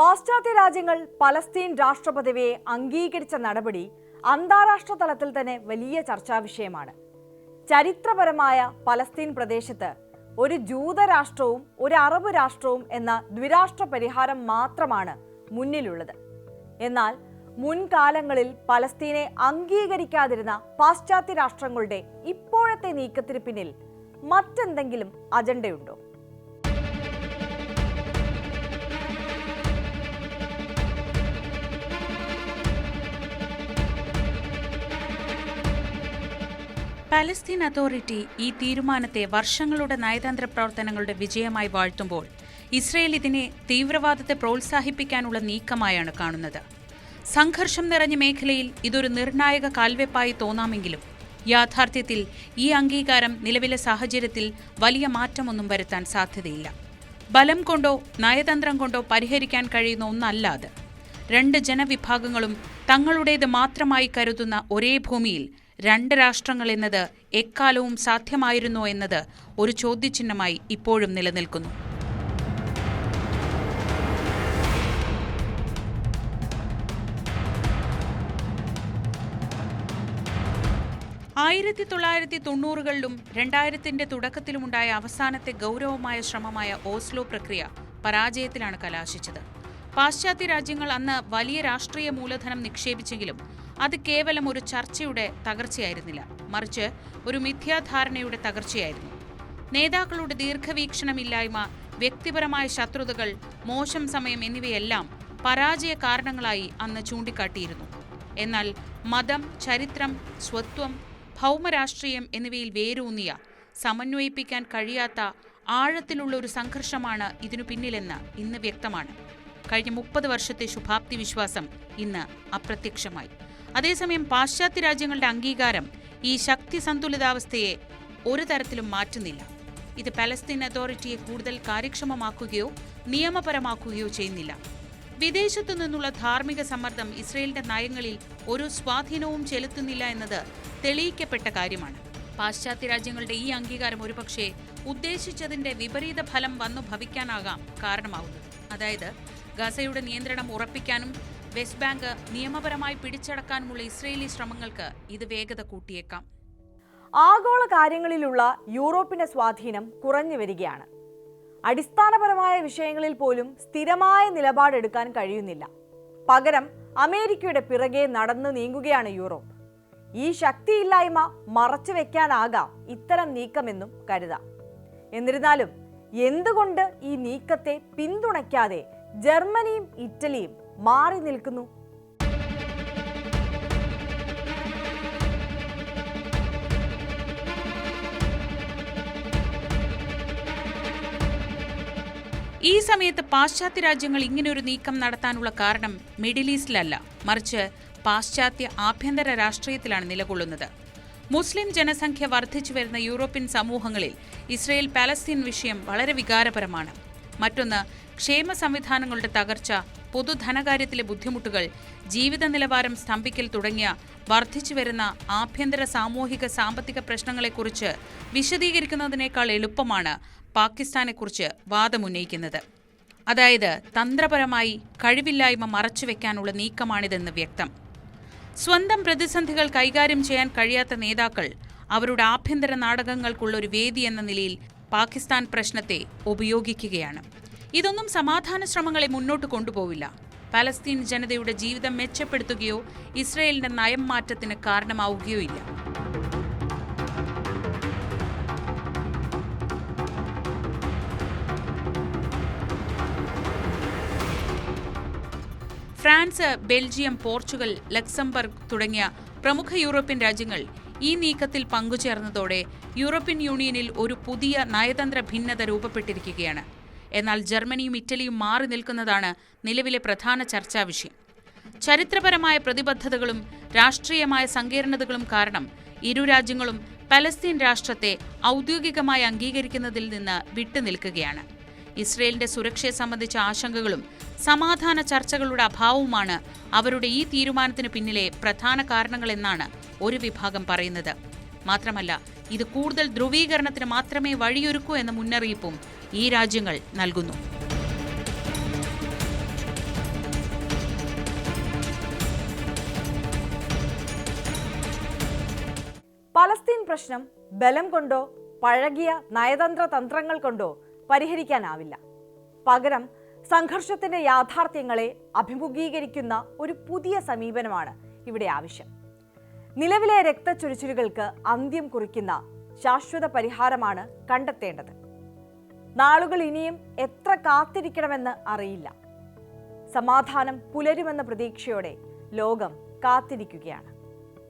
പാശ്ചാത്യ രാജ്യങ്ങൾ പലസ്തീൻ രാഷ്ട്രപദവിയെ അംഗീകരിച്ച നടപടി അന്താരാഷ്ട്ര തലത്തിൽ തന്നെ വലിയ ചർച്ചാ വിഷയമാണ്. ചരിത്രപരമായ പലസ്തീൻ പ്രദേശത്ത് ഒരു ജൂതരാഷ്ട്രവും ഒരു അറബ് രാഷ്ട്രവും എന്ന ദ്വിരാഷ്ട്ര പരിഹാരം മാത്രമാണ് മുന്നിലുള്ളത്. എന്നാൽ മുൻകാലങ്ങളിൽ പലസ്തീനെ അംഗീകരിക്കാതിരുന്ന പാശ്ചാത്യ രാഷ്ട്രങ്ങളുടെ ഇപ്പോഴത്തെ നീക്കത്തിന് പിന്നിൽ മറ്റെന്തെങ്കിലും അജണ്ടയുണ്ടോ? പാലസ്തീൻ അതോറിറ്റി ഈ തീരുമാനത്തെ വർഷങ്ങളുടെ നയതന്ത്ര പ്രവർത്തനങ്ങളുടെ വിജയമായി വാഴ്ത്തുമ്പോൾ ഇസ്രയേൽ ഇതിനെ തീവ്രവാദത്തെ പ്രോത്സാഹിപ്പിക്കാനുള്ള നീക്കമായാണ് കാണുന്നത്. സംഘർഷം നിറഞ്ഞ മേഖലയിൽ ഇതൊരു നിർണായക കാൽവെപ്പായി തോന്നാമെങ്കിലും യാഥാർത്ഥ്യത്തിൽ ഈ അംഗീകാരം നിലവിലെ സാഹചര്യത്തിൽ വലിയ മാറ്റമൊന്നും വരുത്താൻ സാധ്യതയില്ല. ബലം കൊണ്ടോ നയതന്ത്രം കൊണ്ടോ പരിഹരിക്കാൻ കഴിയുന്ന ഒന്നല്ല അത് രണ്ട് ജനവിഭാഗങ്ങളും തങ്ങളുടേത് മാത്രമായി കരുതുന്ന ഒരേ ഭൂമിയിൽ രണ്ട് രാഷ്ട്രങ്ങൾ എന്നത് എക്കാലവും സാധ്യമായിരുന്നോ എന്നത് ഒരു ചോദ്യചിഹ്നമായി ഇപ്പോഴും നിലനിൽക്കുന്നു. ആയിരത്തി തൊള്ളായിരത്തി തൊണ്ണൂറുകളിലും രണ്ടായിരത്തിന്റെ തുടക്കത്തിലുമുണ്ടായ അവസാനത്തെ ഗൗരവമായ ശ്രമമായ ഓസ്ലോ പ്രക്രിയ പരാജയത്തിലാണ് കലാശിച്ചത്. പാശ്ചാത്യ രാജ്യങ്ങൾ അന്ന് വലിയ രാഷ്ട്രീയ മൂലധനം നിക്ഷേപിച്ചെങ്കിലും അത് കേവലം ഒരു ചർച്ചയുടെ തകർച്ചയായിരുന്നില്ല. മറിച്ച് ഒരു മിഥ്യാധാരണയുടെ തകർച്ചയായിരുന്നു. നേതാക്കളുടെ ദീർഘവീക്ഷണമില്ലായ്മ വ്യക്തിപരമായ ശത്രുതകൾ മോശം സമയം എന്നിവയെല്ലാം പരാജയ കാരണങ്ങളായി അന്ന് ചൂണ്ടിക്കാട്ടിയിരുന്നു. എന്നാൽ മതം ചരിത്രം സ്വത്വം ഭൗമരാഷ്ട്രീയം എന്നിവയിൽ വേരൂന്നിയ സമന്വയിപ്പിക്കാൻ കഴിയാത്ത ആഴത്തിലുള്ള ഒരു സംഘർഷമാണ് ഇതിനു പിന്നിലെന്ന് ഇന്ന് വ്യക്തമാണ്. കഴിഞ്ഞ മുപ്പത് വർഷത്തെ ശുഭാപ്തി വിശ്വാസം ഇന്ന് അപ്രത്യക്ഷമായി. അതേസമയം പാശ്ചാത്യ രാജ്യങ്ങളുടെ അംഗീകാരം ഈ ശക്തി സന്തുലിതാവസ്ഥയെ ഒരു തരത്തിലും മാറ്റുന്നില്ല. ഇത് പലസ്തീൻ അതോറിറ്റിയെ കൂടുതൽ കാര്യക്ഷമമാക്കുകയോ നിയമപരമാക്കുകയോ ചെയ്യുന്നില്ല. വിദേശത്തു നിന്നുള്ള ധാർമ്മിക സമ്മർദ്ദം ഇസ്രയേലിന്റെ നയങ്ങളിൽ ഒരു സ്വാധീനവും ചെലുത്തുന്നില്ല എന്നത് തെളിയിക്കപ്പെട്ട കാര്യമാണ്. പാശ്ചാത്യ രാജ്യങ്ങളുടെ ഈ അംഗീകാരം ഒരുപക്ഷെ ഉദ്ദേശിച്ചതിന്റെ വിപരീത ഫലം വന്നു ഭവിക്കാനാകാം കാരണമാവുന്നത്. അതായത് ഗസയുടെ നിയന്ത്രണം ഉറപ്പിക്കാനും വെസ്റ്റ് ബാങ്ക് നിയമപരമായി പിടിച്ചടക്കാനുമുള്ള ഇസ്രയേലി ശ്രമങ്ങൾക്ക് ഇത് വേഗത കൂട്ടിയേക്കാം. ആഗോള കാര്യങ്ങളിലുള്ള യൂറോപ്പിന്റെ സ്വാധീനം കുറഞ്ഞു വരികയാണ്. അടിസ്ഥാനപരമായ വിഷയങ്ങളിൽ പോലും സ്ഥിരമായ നിലപാടെടുക്കാൻ കഴിയുന്നില്ല. പകരം അമേരിക്കയുടെ പിറകെ നടന്നു നീങ്ങുകയാണ് യൂറോപ്പ്. ഈ ശക്തിയില്ലായ്മ മറച്ചു വെക്കാനാകാം ഇത്തരം നീക്കമെന്നും കരുതാം. എന്നിരുന്നാലും എന്തുകൊണ്ട് ഈ നീക്കത്തെ പിന്തുണയ്ക്കാതെ ജർമ്മനിയും ഇറ്റലിയും മാറി നിൽക്കുന്നു. ഈ സമയത്ത് പാശ്ചാത്യ രാജ്യങ്ങൾ ഇങ്ങനൊരു നീക്കം നടത്താനുള്ള കാരണം മിഡിൽ ഈസ്റ്റിലല്ല. മറിച്ച് പാശ്ചാത്യ ആഭ്യന്തര രാഷ്ട്രീയത്തിലാണ് നിലകൊള്ളുന്നത്. മുസ്ലിം ജനസംഖ്യ വർദ്ധിച്ചു വരുന്ന യൂറോപ്യൻ സമൂഹങ്ങളിൽ ഇസ്രയേൽ പാലസ്തീൻ വിഷയം വളരെ വികാരപരമാണ്. മറ്റൊന്ന് ക്ഷേമ സംവിധാനങ്ങളുടെ തകർച്ച പൊതുധനകാര്യത്തിലെ ബുദ്ധിമുട്ടുകൾ ജീവിത നിലവാരം സ്തംഭിക്കൽ തുടങ്ങിയ വർദ്ധിച്ചു വരുന്ന ആഭ്യന്തര സാമൂഹിക സാമ്പത്തിക പ്രശ്നങ്ങളെക്കുറിച്ച് വിശദീകരിക്കുന്നതിനേക്കാൾ എളുപ്പമാണ് പാകിസ്ഥാനെക്കുറിച്ച് വാദമുന്നയിക്കുന്നത്. അതായത് തന്ത്രപരമായി കഴിവില്ലായ്മ മറച്ചുവെക്കാനുള്ള നീക്കമാണിതെന്ന് വ്യക്തം. സ്വന്തം പ്രതിസന്ധികൾ കൈകാര്യം ചെയ്യാൻ കഴിയാത്ത നേതാക്കൾ അവരുടെ ആഭ്യന്തര നാടകങ്ങൾക്കുള്ള ഒരു വേദി എന്ന നിലയിൽ പാകിസ്ഥാൻ പ്രശ്നത്തെ ഉപയോഗിക്കുകയാണ്. ഇതൊന്നും സമാധാന ശ്രമങ്ങളെ മുന്നോട്ട് കൊണ്ടുപോവില്ല. പലസ്തീൻ ജനതയുടെ ജീവിതം മെച്ചപ്പെടുത്തുകയോ ഇസ്രയേലിന്റെ നയം മാറ്റത്തിന് കാരണമാവുകയോ ഇല്ല ഫ്രാൻസ് ബെൽജിയം പോർച്ചുഗൽ ലക്സംബർഗ് തുടങ്ങിയ പ്രമുഖ യൂറോപ്യൻ രാജ്യങ്ങൾ ഈ നീക്കത്തിൽ പങ്കുചേർന്നതോടെ യൂറോപ്യൻ യൂണിയനിൽ ഒരു പുതിയ നയതന്ത്ര ഭിന്നത രൂപപ്പെട്ടിരിക്കുകയാണ്. എന്നാൽ ജർമ്മനിയും ഇറ്റലിയും മാറി നിൽക്കുന്നതാണ് നിലവിലെ പ്രധാന ചർച്ചാ വിഷയം. ചരിത്രപരമായ പ്രതിബദ്ധതകളും രാഷ്ട്രീയമായ സങ്കീർണതകളും കാരണം ഇരു രാജ്യങ്ങളും പലസ്തീൻ രാഷ്ട്രത്തെ ഔദ്യോഗികമായി അംഗീകരിക്കുന്നതിൽ നിന്ന് വിട്ടുനിൽക്കുകയാണ്. ഇസ്രയേലിന്റെ സുരക്ഷയെ സംബന്ധിച്ച ആശങ്കകളും സമാധാന ചർച്ചകളുടെ അഭാവവുമാണ് അവരുടെ ഈ തീരുമാനത്തിന് പിന്നിലെ പ്രധാന കാരണങ്ങളെന്നാണ് ഒരു വിഭാഗം പറയുന്നത്. മാത്രമല്ല ഇത് കൂടുതൽ ധ്രുവീകരണത്തിന് മാത്രമേ വഴിയൊരുക്കൂ എന്ന മുന്നറിയിപ്പും ഈ രാജ്യങ്ങൾ നൽകുന്നു. പലസ്തീൻ പ്രശ്നം ബലം കൊണ്ടോ പഴകിയ നയതന്ത്ര തന്ത്രങ്ങൾ കൊണ്ടോ പരിഹരിക്കാനാവില്ല. പകരം സംഘർഷത്തിന്റെ യാഥാർത്ഥ്യങ്ങളെ അഭിമുഖീകരിക്കുന്ന ഒരു പുതിയ സമീപനമാണ് ഇവിടെ ആവശ്യം. നിലവിലെ രക്തച്ചൊരിച്ചിലുകൾക്ക് അന്ത്യം കുറിക്കുന്ന ശാശ്വത പരിഹാരമാണ് കണ്ടെത്തേണ്ടത്. നാളുകൾ ഇനിയും എത്ര കാത്തിരിക്കണമെന്ന് അറിയില്ല. സമാധാനം പുലരുമെന്ന പ്രതീക്ഷയോടെ ലോകം കാത്തിരിക്കുകയാണ്.